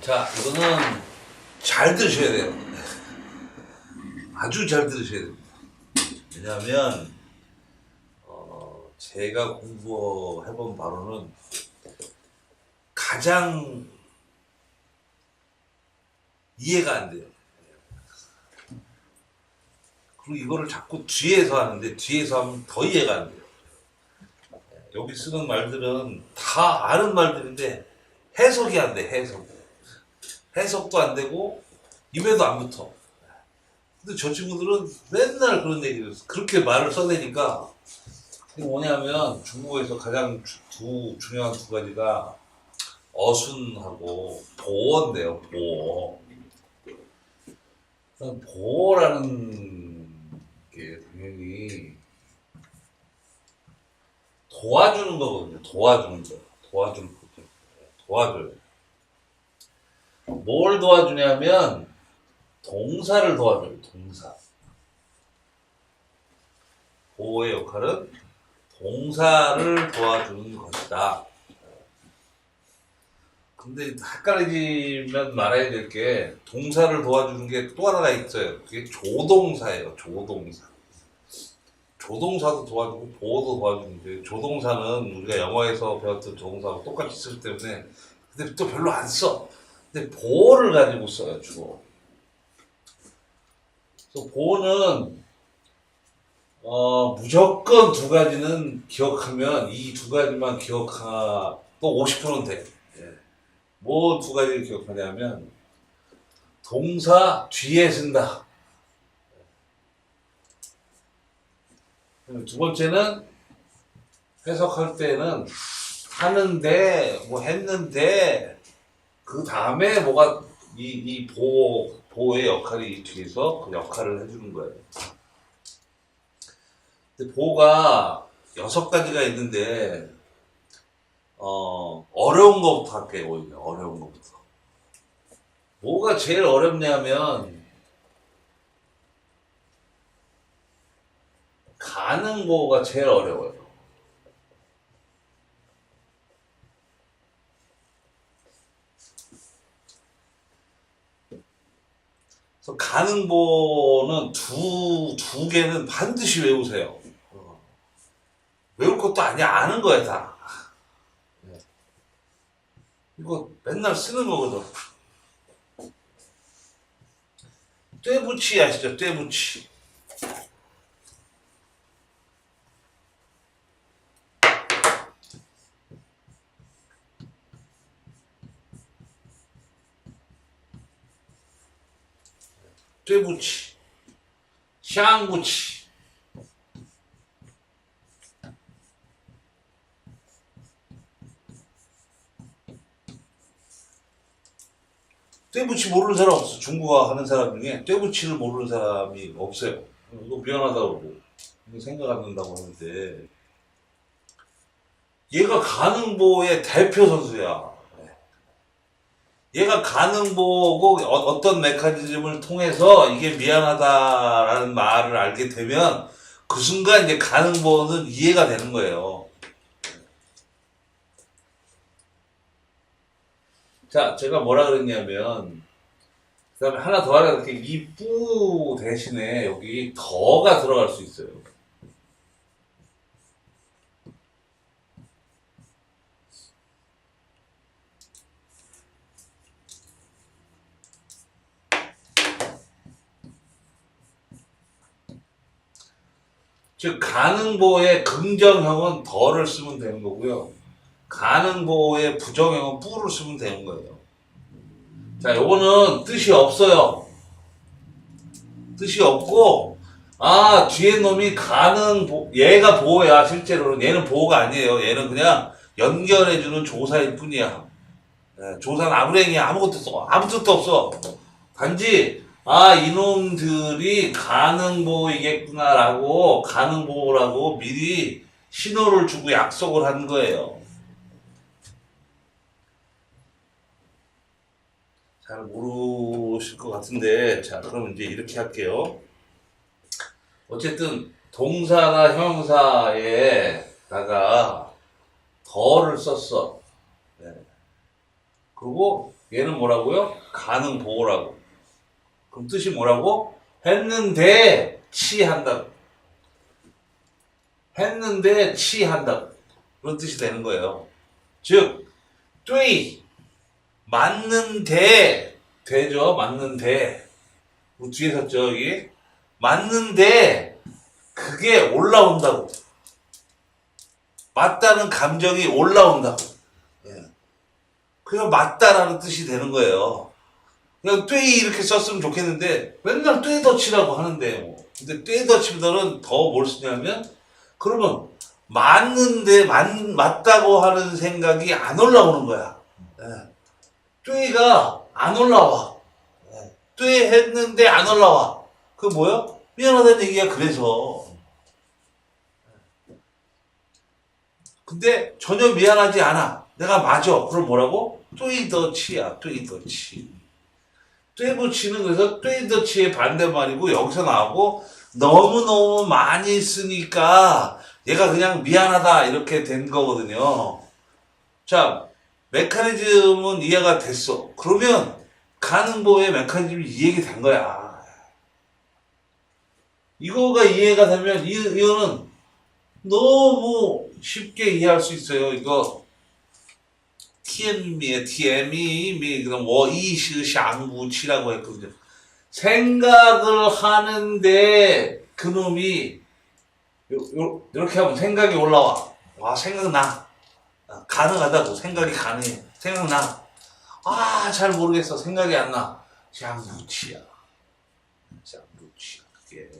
자, 이거는 잘 들으셔야 돼요. 아주 잘 들으셔야 됩니다. 왜냐하면, 어, 제가 공부해본 바로는 가장 이해가 안 돼요. 그리고 이거를 자꾸 뒤에서 하는데 뒤에서 하면 더 이해가 안 돼요. 여기 쓰는 말들은 다 아는 말들인데 해석이 안 돼, 해석. 해석도 안 되고 입에도 안 붙어. 근데 저 친구들은 맨날 그런 얘기를 그렇게 말을 써대니까 이게 뭐냐면 중국에서 가장 주- 두 중요한 두 가지가 어순하고 보어인데요, 보어. 그럼 보어라는 게 당연히 도와주는 거거든요. 도와주는 거. 도와주는 거. 도와줘요. 뭘 도와주냐면 동사를 도와줘요. 동사. 보호의 역할은 동사를 도와주는 것이다. 근데 헷갈리면 말아야 될 게 동사를 도와주는 게 또 하나가 있어요. 그게 조동사예요. 조동사. 조동사도 도와주고 보호도 도와주는데 조동사는 우리가 영어에서 배웠던 조동사하고 똑같이 쓰기 때문에 근데 또 별로 안 써. 근데 보호를 가지고 주로. 그래서 보호는 어, 무조건 두 가지는 기억하면 이 두 가지만 기억하 또 50%는 돼. 뭐두 가지를 기억하냐면 동사 뒤에 쓴다. 두 번째는 해석할 때는 하는데 뭐 했는데 그 다음에 뭐가 이, 이 보호 보호의 역할이 이 뒤에서 그 역할을 해주는 거예요. 근데 보호가 여섯 가지가 있는데 어 어려운 것부터 할게요 오히려 어려운 것부터. 뭐가 제일 어렵냐면 가능보호가 제일 어려워요. 가능보는 두, 두 개는 반드시 외우세요. 어. 외울 것도 아니야. 아는 거야, 다. 네. 이거 맨날 쓰는 거거든. 떼붙이 아시죠? 떼붙이. 떼붙이. 샹붙이. 떼붙이 모르는 사람 없어. 중국어 하는 사람 중에 떼붙이를 모르는 사람이 없어요. 이거 미안하다고 생각 안 난다고 하는데 얘가 가능보의 대표 선수야. 얘가 가능보고 어- 어떤 메커니즘을 통해서 이게 미안하다라는 말을 알게 되면 그 순간 이제 가능보는 이해가 되는 거예요. 자, 제가 뭐라 그랬냐면, 그 다음에 하나 더 하라 이렇게 이뿌 대신에 여기 더가 들어갈 수 있어요. 즉, 가능보의 긍정형은 더를 쓰면 되는 거고요. 가능보의 부정형은 뿌를 쓰면 되는 거예요. 자, 요거는 뜻이 없어요. 뜻이 없고, 아, 뒤에 놈이 가능, 보, 얘가 보호야, 실제로는. 얘는 보호가 아니에요. 얘는 그냥 연결해주는 조사일 뿐이야. 예, 조사는 아무랭이야. 아무것도 없어. 아무 뜻도 없어. 단지, 아, 이놈들이 가능보이겠구나라고, 가능보호라고 미리 신호를 주고 약속을 한 거예요. 잘 모르실 것 같은데, 자, 그럼 이제 이렇게 할게요. 어쨌든, 동사나 형용사에다가 더를 썼어. 네. 그리고 얘는 뭐라고요? 가능 보호라고. 그럼 뜻이 뭐라고? 했는데 치한다. 했는데 치한다. 그런 뜻이 되는 거예요. 즉, 对 맞는데 되죠. 맞는데 그 뒤에 섰죠 여기 맞는데 그게 올라온다고. 맞다는 감정이 올라온다고. 예. 그냥 맞다라는 뜻이 되는 거예요. 그냥 떼이 이렇게 썼으면 좋겠는데 맨날 떼더치라고 하는데 뭐. 근데 떼더치보다는 더 뭘 쓰냐면 그러면 맞는데 맞, 맞다고 하는 생각이 안 올라오는 거야. 예. 떼가 안 올라와. 예. 떼 했는데 안 올라와. 그 뭐야? 미안하다는 얘기야 그래서. 근데 전혀 미안하지 않아. 내가 맞아. 그럼 뭐라고? 뚜이더치야, 뚜이더치. 뚜이더치는 그래서 뚜이더치의 반대말이고 여기서 나오고 너무너무 많이 쓰니까 얘가 그냥 미안하다 이렇게 된 거거든요. 자, 메커니즘은 이해가 됐어. 그러면 가능보의 메커니즘이 이해가 된 거야. 이거가 이해가 되면 이, 이거는 너무 쉽게 이해할 수 있어요. 이거 TM이에요. TM이 미 그럼 워이시 샹구치라고 했거든요. 생각을 하는데 그놈이 이렇게 하면 생각이 올라와. 와 생각나. 아, 가능하다고 생각이 가능해. 생각나. 아 잘 모르겠어. 생각이 안 나. 샹구치야. 샹구치야. 그게.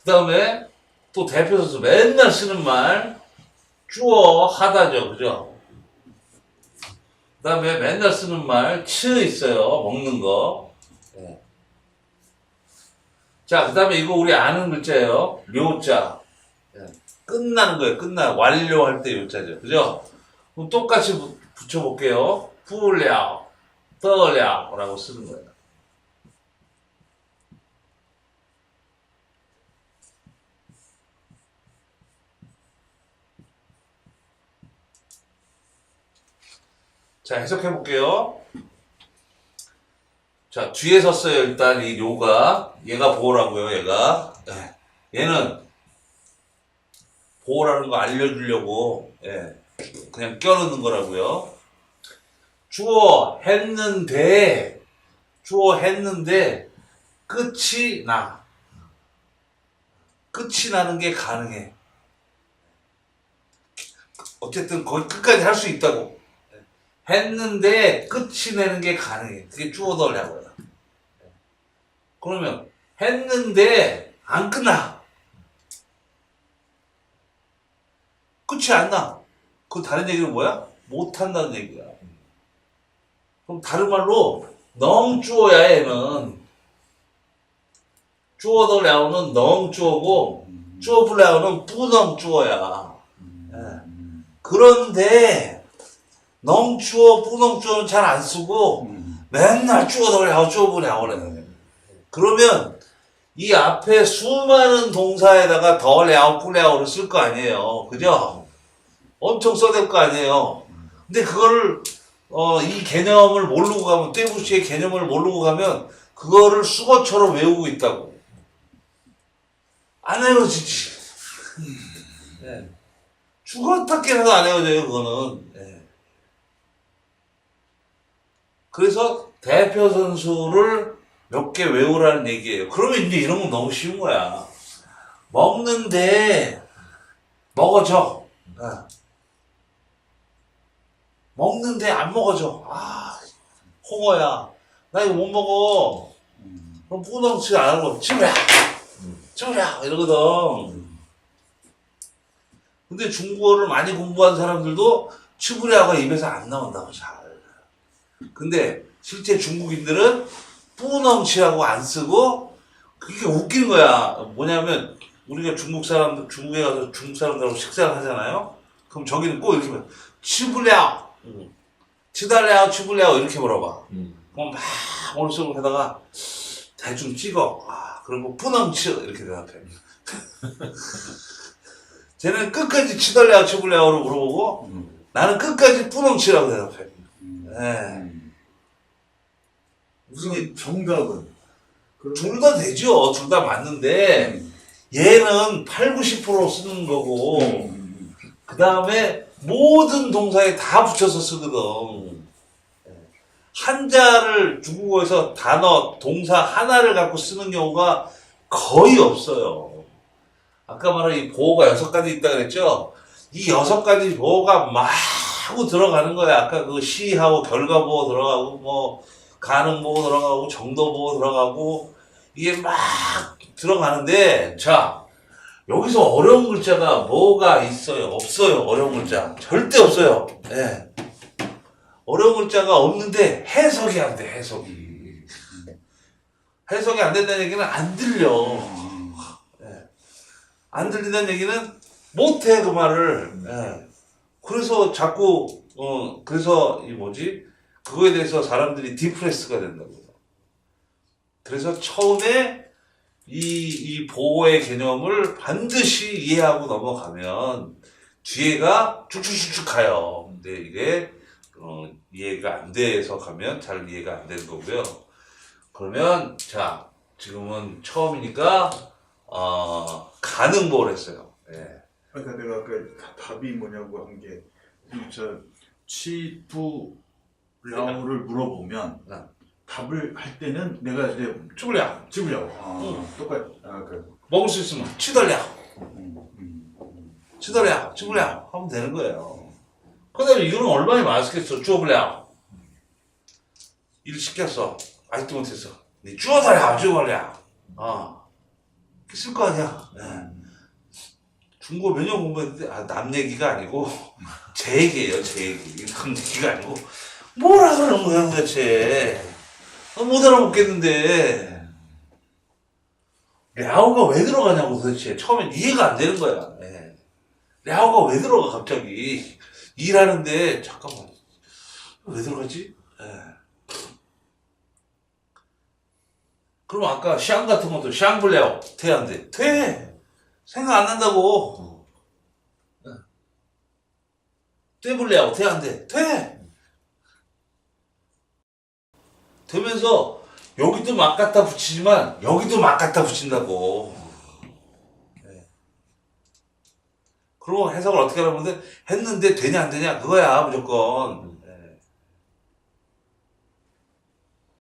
그 다음에 또 대표 선수 맨날 쓰는 말 주어 하다죠. 그죠? 그 다음에 맨날 쓰는 말 치 있어요. 먹는 거. 예. 자그 다음에 이거 우리 아는 글자예요. 료자. 예. 끝나는 거예요. 끝나 완료할 때 요자죠. 그죠? 그럼 똑같이 부- 붙여볼게요. 부랴 떠랴라고 쓰는 거예요 자, 해석해 볼게요. 자, 뒤에 섰어요, 일단 이 요가. 얘가 보호라고요, 얘가. 예. 얘는 보호라는 거 알려주려고, 예. 그냥 껴넣는 거라고요. 주어 했는데, 주어 했는데, 끝이 나. 끝이 나는 게 가능해. 어쨌든 거기 끝까지 할 수 있다고. 했는데 끝이 내는 게 가능해. 그게 주어덜라고요. 그러면 했는데 안 끝나. 끝이 안 나. 그 다른 얘기는 뭐야? 못 한다는 얘기야. 그럼 다른 말로 넝 주어야 얘는 주어덜라오는 넝 주어고 주어블라오는 뿌넝 주어야. 예. 그런데 너무 추워, 뿌농 추워는 잘 안 쓰고, 음. 맨날 추워, 더워, 추워, 보내, 아오래는. 그러면, 이 앞에 수많은 동사에다가 더, 레아오, 뿌레아오를 쓸 거 아니에요. 그죠? 엄청 써야 될거 아니에요. 근데 그거를, 어, 이 개념을 모르고 가면, 떼부시의 개념을 모르고 가면, 그거를 수거처럼 외우고 있다고. 안 헤어지지. 네. 예. 죽었다 깨나도 안 헤어져요, 그거는. 네. 그래서 대표 선수를 몇 개 외우라는 얘기예요. 그러면 이제 이런 건 너무 쉬운 거야. 먹는데 먹어줘. 어. 먹는데 안 먹어줘. 아, 홍어야. 나 이거 못 먹어. 그럼 뿌덩치 안 하고 치우야, 치우야 이러거든. 근데 중국어를 많이 공부한 사람들도 치부랴가 입에서 안 나온다고 잘. 근데 실제 중국인들은 뿌넘치라고 안 쓰고 그게 웃기는 거야. 뭐냐면 우리가 중국 사람들 중국에 가서 중국 사람들하고 식사를 하잖아요. 그럼 저기는 꼭 이렇게 말 치불랴, 치달랴, 치불랴 이렇게 물어봐. 그럼 막 머릿속으로 하다가 대충 찍어. 아, 그리고 뿌넘치 이렇게 대답해. 쟤는 끝까지 치달랴, 치불랴로 물어보고 나는 끝까지 뿌렁치라고 대답해. 음. 예. 음. 무슨 정답은? 둘 다 되죠. 둘 다 맞는데, 음. 얘는 8, 90% 쓰는 거고, 음. 그 다음에 모든 동사에 다 붙여서 쓰거든. 한자를 중국어에서 단어, 동사 하나를 갖고 쓰는 경우가 거의 없어요. 아까 말한 이 보호가 여섯 가지 있다 그랬죠? 이 여섯 가지 보호가 막 하고 들어가는 거야. 아까 그 시하고 결과보호 들어가고, 뭐, 가능보호 들어가고, 정도보호 들어가고, 이게 막 들어가는데, 자, 여기서 어려운 글자가 뭐가 있어요? 없어요. 어려운 글자. 절대 없어요. 예. 어려운 글자가 없는데 해석이 안 돼, 해석이. 해석이 안 된다는 얘기는 안 들려. 음. 안 들린다는 얘기는 못해, 그 말을. 예. 그래서 자꾸, 어, 그래서 이 뭐지? 그거에 대해서 사람들이 디프레스가 된다고요. 그래서 처음에 이, 이 보호의 개념을 반드시 이해하고 넘어가면 뒤에가 쭉쭉쭉쭉 가요. 근데 이게 어, 이해가 안 돼서 가면 잘 이해가 안 되는 거고요. 그러면 자 지금은 처음이니까 어, 가능보를 했어요. 예. 그러니까 내가 아까 다- 답이 뭐냐고 한 게, 저, 치부, 라오를 물어보면, 네. 답을 할 때는 내가 이제, 쭈블야 집으려고. 아, 응. 똑같, 아, 그, 먹을 수 있으면 치덜랴 음, 음. 치덜랴 쭈블랴 하면 되는 거예요. 그다음에 이거는 얼마나 맛있겠어 쭈블랴 일 시켰어 아직도 못했어 니 쭈어달랴 쭈어달랴 어쓸 거 아니야 예. 중국어 몇년 공부했는데 아, 남 얘기가 아니고 제 얘기예요 제 얘기. 남 얘기가 아니고. 뭐라 그러는 거야 도대체? 어, 못 알아먹겠는데. 랴오가 왜 들어가냐고 도대체. 처음엔 이해가 안 되는 거야. 예. 랴오가 왜 들어가 갑자기? 일하는데 잠깐만. 왜 들어가지? 예. 그럼 아까 샹 같은 것도 샹블레오 퇴한데 퇴 생각 안 난다고. 예. 퇴블레오 퇴한데? 퇴! 되면서 여기도 막 갖다 붙이지만 여기도 막 갖다 붙인다고. 예. 그리고 해석을 어떻게 하냐면 했는데 되냐 안 되냐 그거야 무조건